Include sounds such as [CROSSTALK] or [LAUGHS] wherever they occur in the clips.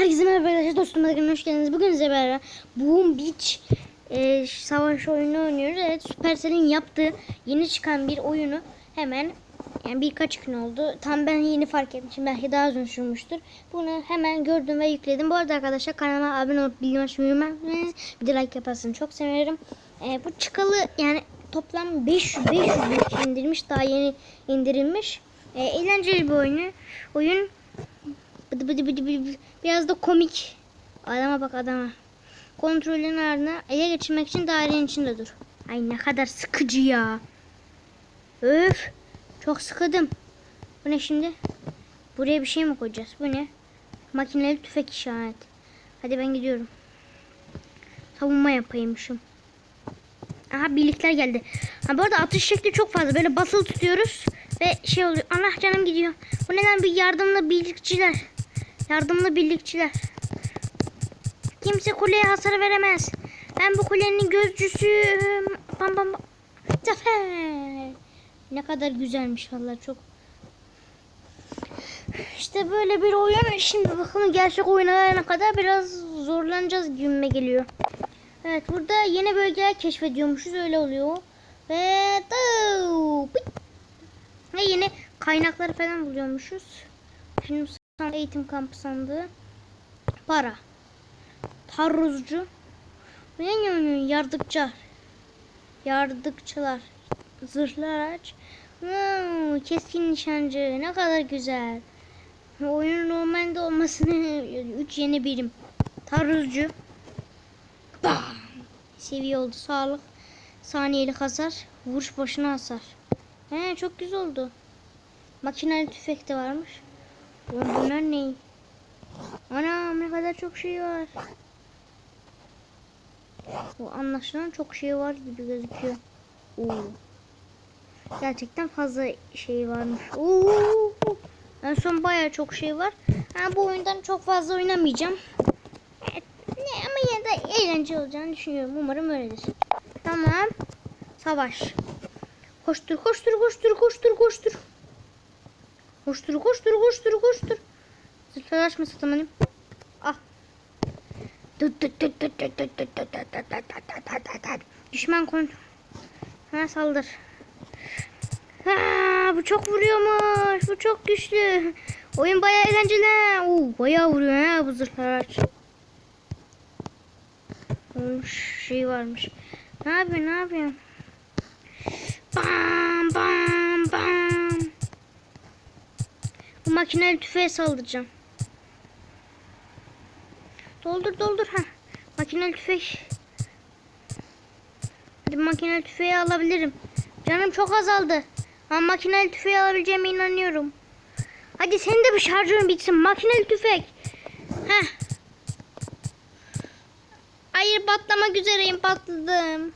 Herkese merhaba arkadaşlar dostum bakın hoş geldiniz. Bugün size beraber Boom Beach e, savaş oyunu oynuyoruz. Evet Supercell'in yaptığı yeni çıkan bir oyunu hemen yani birkaç gün oldu. Tam ben yeni fark etmişim. Belki daha uzun sürmüştür. Bunu hemen gördüm ve yükledim. Bu arada arkadaşlar kanalıma abone olup bildirim açmayı unutmayın. Bir de like yaparsanız çok sevinirim. E, bu çıkalı yani toplam 500 500 bin indirmiş. Daha yeni indirilmiş. E, eğlenceli bir oyunu. Oyun Bıdı bıdı bıdı bıdı. Biraz da komik. Adama bak adama. Kontrolün ardına ele geçirmek için dairenin içinde dur. Ay ne kadar sıkıcı ya. Öf. Çok sıkıldım. Bu ne şimdi? Buraya bir şey mi koyacağız? Bu ne? Makineli tüfek işaret. Hadi ben gidiyorum. Savunma yapayımmışım. Aha birlikler geldi. Ha bu arada atış şekli çok fazla. Böyle basılı tutuyoruz ve şey oluyor. Allah canım gidiyor. Bu neden bir yardımlı birlikçiler? Yardımlı birlikçiler. Kimse kuleye hasar veremez. Ben bu kulenin gözcüsüyüm. Bam bam bam. Zafer. Ne kadar güzelmiş valla çok. İşte böyle bir oyun. Şimdi bakalım gerçek oyuna kadar biraz zorlanacağız gibime geliyor. Evet burada yeni bölgeler keşfediyormuşuz öyle oluyor. Ve ve yeni kaynakları falan buluyormuşuz. Şimdi eğitim kampı sandığı. Para. Taarruzcu. Bu ne ne Yardıkçı. Yardıkçılar. Zırhlı araç. Hmm, keskin nişancı. Ne kadar güzel. Oyunun normalde olmasını [LAUGHS] 3 yeni birim. Taarruzcu. Bam! Seviye oldu. Sağlık. Saniyeli hasar. Vuruş başına hasar. He çok güzel oldu. Makineli tüfek de varmış. Ulan bunlar ne? Anam ne kadar çok şey var. Bu anlaşılan çok şey var gibi gözüküyor. Oo. Gerçekten fazla şey varmış. Oo. En son baya çok şey var. Ha, bu oyundan çok fazla oynamayacağım. Evet, ama yine de eğlenceli olacağını düşünüyorum. Umarım öyledir. Tamam. Savaş. Koştur koştur koştur koştur koştur. Koştur koştur koştur koştur. Zırhları açma satamanım. Ah. Düşman kont. Ha saldır. Ha, bu çok vuruyormuş. Bu çok güçlü. Oyun bayağı eğlenceli. Oo, bayağı vuruyor ha bu zırhlar aç. Olmuş şey varmış. Ne yapıyor ne yapıyor? Bam bam bam. Makineli tüfeğe saldıracağım. Doldur doldur ha. Makineli tüfek. Hadi makineli tüfeği alabilirim. Canım çok azaldı. Ama makineli tüfeği alabileceğime inanıyorum. Hadi senin de bir şarjörün bitsin. Makineli tüfek. Heh. Hayır patlamak üzereyim patladım.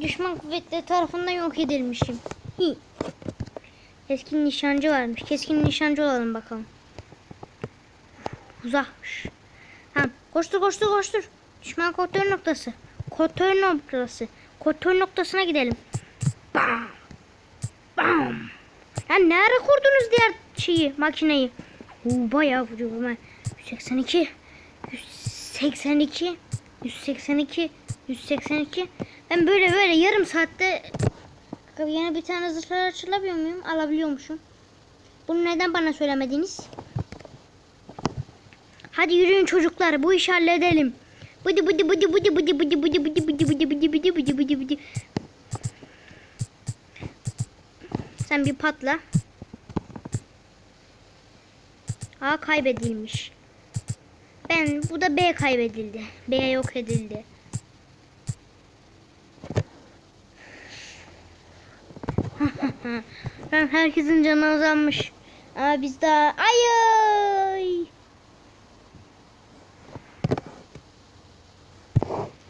Düşman kuvvetleri tarafından yok edilmişim. Hi. Keskin nişancı varmış. Keskin nişancı olalım bakalım. Uzakmış. Ha, koştur koştur koştur. Düşman kontrol noktası. Kontrol noktası. Kontrol noktasına gidelim. Bam. Bam. Ya ne ara kurdunuz diğer şeyi, makineyi? Oo, bayağı vuruyor hemen. 182. 182. 182. 182. Ben böyle böyle yarım saatte yine bir tane zırhlar açılabiliyor muyum? Alabiliyormuşum. Bunu neden bana söylemediniz? Hadi yürüyün çocuklar bu işi halledelim. Bıdı bıdı bıdı bıdı bıdı bıdı bıdı bıdı bıdı bıdı bıdı bıdı bıdı bıdı bıdı. Sen bir patla. A kaybedilmiş. Ben bu da B kaybedildi. B yok edildi. Ben herkesin canı azalmış. Ama biz daha ay ay.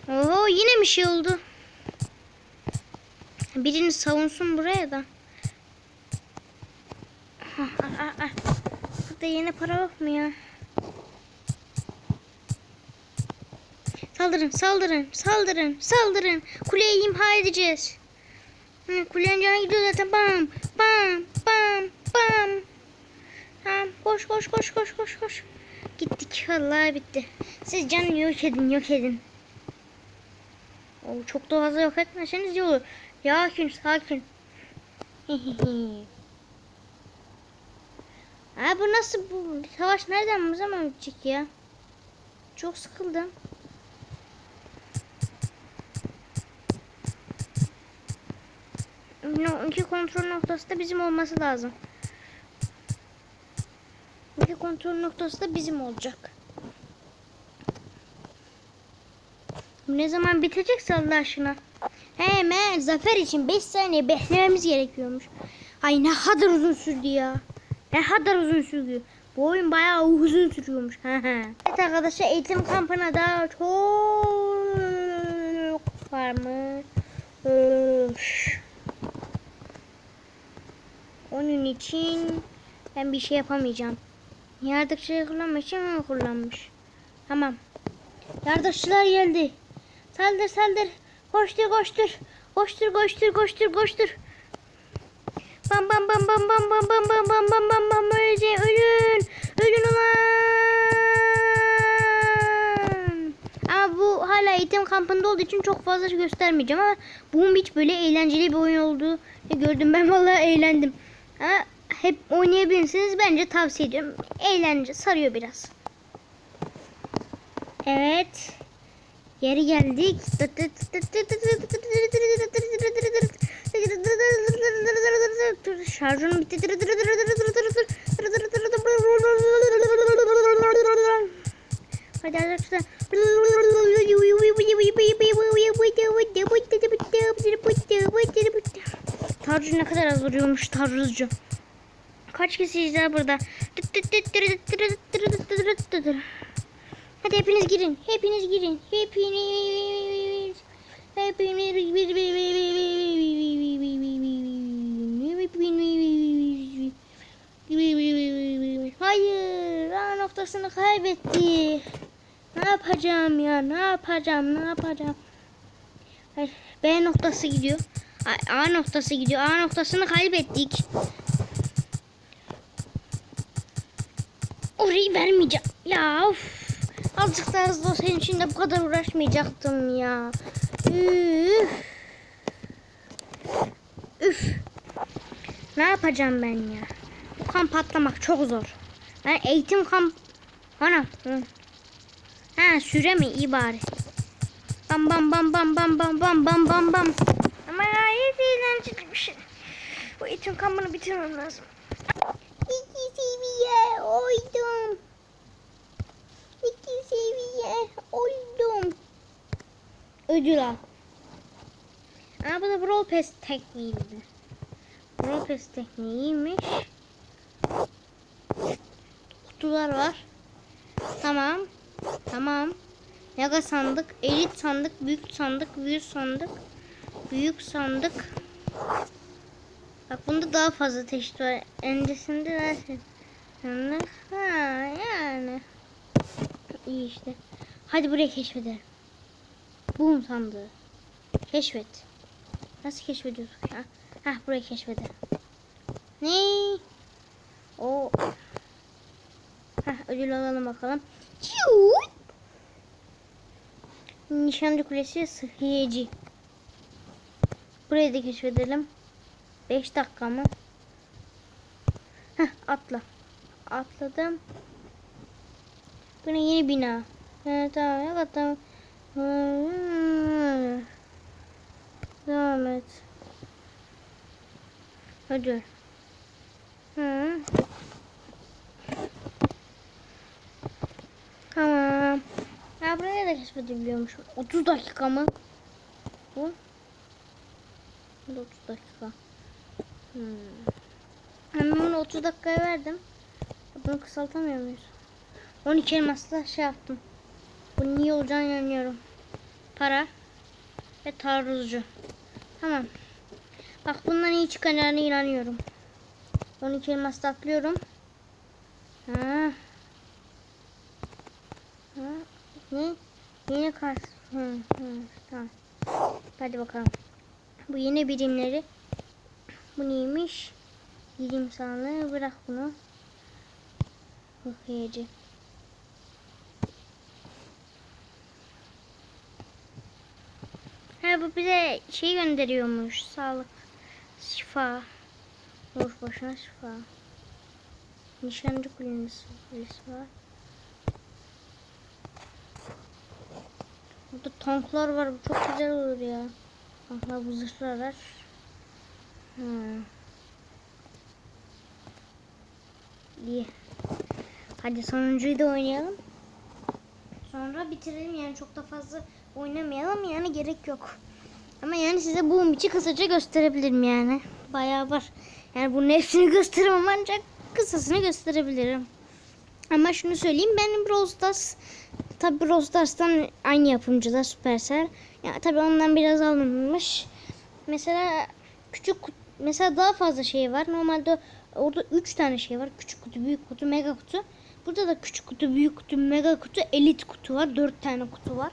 Oho yine bir şey oldu. Birini savunsun buraya da. Ah, ah, ah. Burada yeni para yok mu ya? Saldırın, saldırın, saldırın, saldırın. Kuleyi imha edeceğiz. Hı, kulenin canı gidiyor zaten. Bam, bam, bam, bam. Tamam, koş, koş, koş, koş, koş, koş. Gittik vallahi bitti. Siz canını yok edin yok edin. Oo, çok da fazla yok etmeseniz iyi olur. Sakin [LAUGHS] sakin. Aa, bu nasıl bu savaş nereden bu zaman bitecek ya? Çok sıkıldım. İki kontrol noktası da bizim olması lazım. İki kontrol noktası da bizim olacak. Ne zaman bitecekse Allah aşkına. Hemen zafer için 5 saniye beklememiz gerekiyormuş. Ay ne kadar uzun sürdü ya. Ne kadar uzun sürdü. Bu oyun bayağı uzun sürüyormuş. evet arkadaşlar eğitim kampına daha çok varmış. Onun için ben bir şey yapamayacağım. Yardakçıyı kullanmak için onu kullanmış. Tamam. Yardakçılar geldi. Saldır saldır. Koştur koştur. Koştur koştur koştur koştur. Bam bam bam bam bam bam bam bam bam bam bam bam öleceğim ölün. Ölün ulan. Ama bu hala eğitim kampında olduğu için çok fazla göstermeyeceğim ama bunun hiç böyle eğlenceli bir oyun olduğu gördüm. Ben vallahi eğlendim. Hep oynayabilirsiniz. Bence tavsiye ediyorum. Eğlence sarıyor biraz. Evet. Geri geldik. Şarjım bitti. Vuruyormuş tarcıcı. Kaç kişiyiz burada? Hadi hepiniz girin. Hepiniz girin. Hepiniz. Hepiniz. Hayır. A noktasını kaybetti. Ne yapacağım ya? Ne yapacağım? Ne yapacağım? B noktası gidiyor. A, noktası gidiyor. A noktasını kaybettik. Orayı vermeyeceğim. Ya of. Azıcık daha hızlı olsaydım şimdi bu kadar uğraşmayacaktım ya. Üf. Üf. Ne yapacağım ben ya? Bu kamp patlamak çok zor. Ben eğitim kamp... Ana. Ha süre mi? İyi bari. Bam bam bam bam bam bam bam bam bam bam. Ama gayet eğlenceli bir şey. Bu eğitim kampını bitirmem lazım. İki seviye oydum. İki seviye oldum. Ödül al. Aa bu da Brawl Pass tekniğiydi. Brawl Pass tekniğiymiş. Kutular var. Tamam. Tamam. Mega sandık, elit sandık, büyük sandık, büyük sandık, büyük sandık. Bak bunda daha fazla çeşit var. Öncesinde de sandık. Ha yani. İyi işte. Hadi burayı keşfedelim. Boom sandığı. Keşfet. Nasıl keşfediyorsun ya? Hah burayı keşfedelim. Ne? O. Hah ödül alalım bakalım. Nişancı Kulesi Sıhhiyeci. Burayı da keşfedelim. 5 dakika mı? Heh, atla. Atladım. Bu ne yeni bina. Evet tamam. Evet tamam. Devam et. Hadi. Hı. Tamam. Ha buraya da keşfedebiliyormuşum. 30 dakika mı? Bu? Bu da 30 dakika. Hmm. Hemen bunu 30 dakikaya verdim. Bunu kısaltamıyor muyuz? 12 elmasla şey yaptım. Bu niye olacağını inanıyorum. Para ve taarruzcu. Tamam. Bak bundan iyi çıkacağına inanıyorum. 12 elmasla atlıyorum. Ha. Ha. Ne? Yeni kart. Hı, hı, tamam. Hadi bakalım. Bu yeni birimleri. Bu neymiş? Bilim sanığı. Bırak bunu. Okuyacağım. Ha bu bize şey gönderiyormuş. Sağlık. Şifa. Boş boşuna şifa. Nişancı kulesi var. Burada tanklar var. Bu çok güzel olur ya. Tanklar bu zırhlı araç. Hmm. İyi. Hadi sonuncuyu da oynayalım. Sonra bitirelim yani çok da fazla oynamayalım yani gerek yok. Ama yani size bu içi kısaca gösterebilirim yani. Bayağı var. Yani bunun hepsini [LAUGHS] gösteremem ancak kısasını gösterebilirim. Ama şunu söyleyeyim benim Brawl Stars tabi Brawl Stars'tan aynı yapımcılar Supercell. Ya tabi ondan biraz alınmış. Mesela küçük mesela daha fazla şey var. Normalde orada 3 tane şey var. Küçük kutu, büyük kutu, mega kutu. Burada da küçük kutu, büyük kutu, mega kutu, elit kutu var. 4 tane kutu var.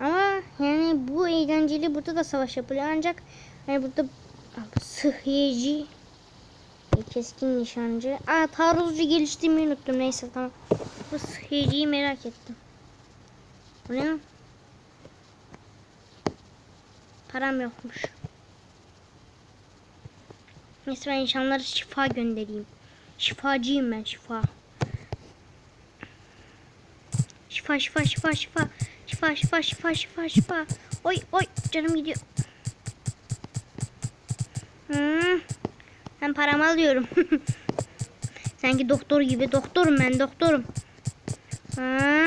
Ama yani bu eğlenceli. Burada da savaş yapılıyor. Ancak yani burada sıhhiyeci keskin nişancı. Aa taarruzcu geliştirmeyi unuttum. Neyse tamam. Bu sıhhiyeciyi merak ettim. Bu ne? Param yokmuş. Neyse ben insanlara şifa göndereyim. Şifacıyım ben şifa. Şifa şifa şifa şifa. Şifa şifa şifa şifa şifa. Oy oy canım gidiyor. Hmm. Ben paramı alıyorum. [LAUGHS] Sanki doktor gibi. Doktorum ben doktorum. Ha.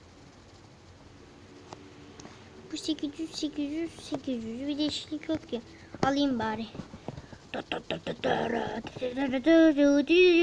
800 800 800 bir değişiklik yok ya. Alayım bari.